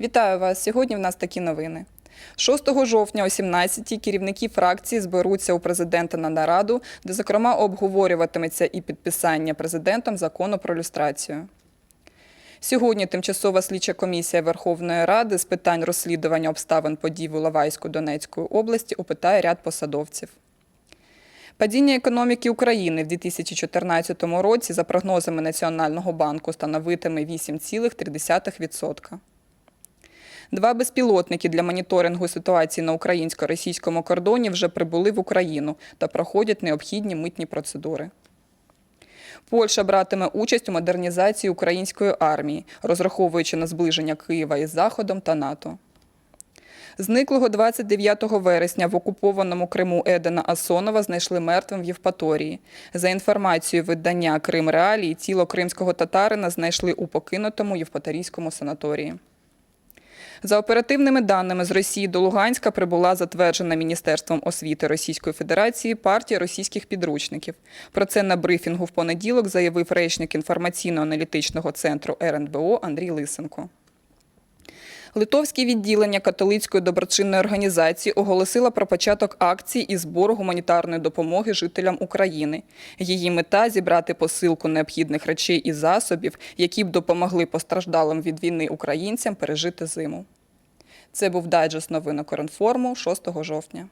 Вітаю вас! Сьогодні в нас такі новини. 6 жовтня о 17-й керівники фракції зберуться у президента на нараду, де, зокрема, обговорюватиметься і підписання президентом закону про люстрацію. Сьогодні тимчасова слідча комісія Верховної Ради з питань розслідування обставин подій в Іловайську Донецької області опитає ряд посадовців. Падіння економіки України в 2014 році, за прогнозами Національного банку, становитиме 8,3%. Два безпілотники для моніторингу ситуації на українсько-російському кордоні вже прибули в Україну та проходять необхідні митні процедури. Польща братиме участь у модернізації української армії, розраховуючи на зближення Києва із Заходом та НАТО. Зниклого 29 вересня в окупованому Криму Едена Асонова знайшли мертвим в Євпаторії. За інформацією видання Крим Реалії, тіло кримського татарина знайшли у покинутому Євпаторійському санаторії. За оперативними даними з Росії до Луганська прибула затверджена Міністерством освіти Російської Федерації партія російських підручників. Про це на брифінгу в понеділок заявив речник інформаційно-аналітичного центру РНБО Андрій Лисенко. Литовське відділення католицької доброчинної організації оголосило про початок акції і збору гуманітарної допомоги жителям України. Її мета зібрати посилку необхідних речей і засобів, які б допомогли постраждалим від війни українцям пережити зиму. Це був дайджест новин Укрінформу 6 жовтня.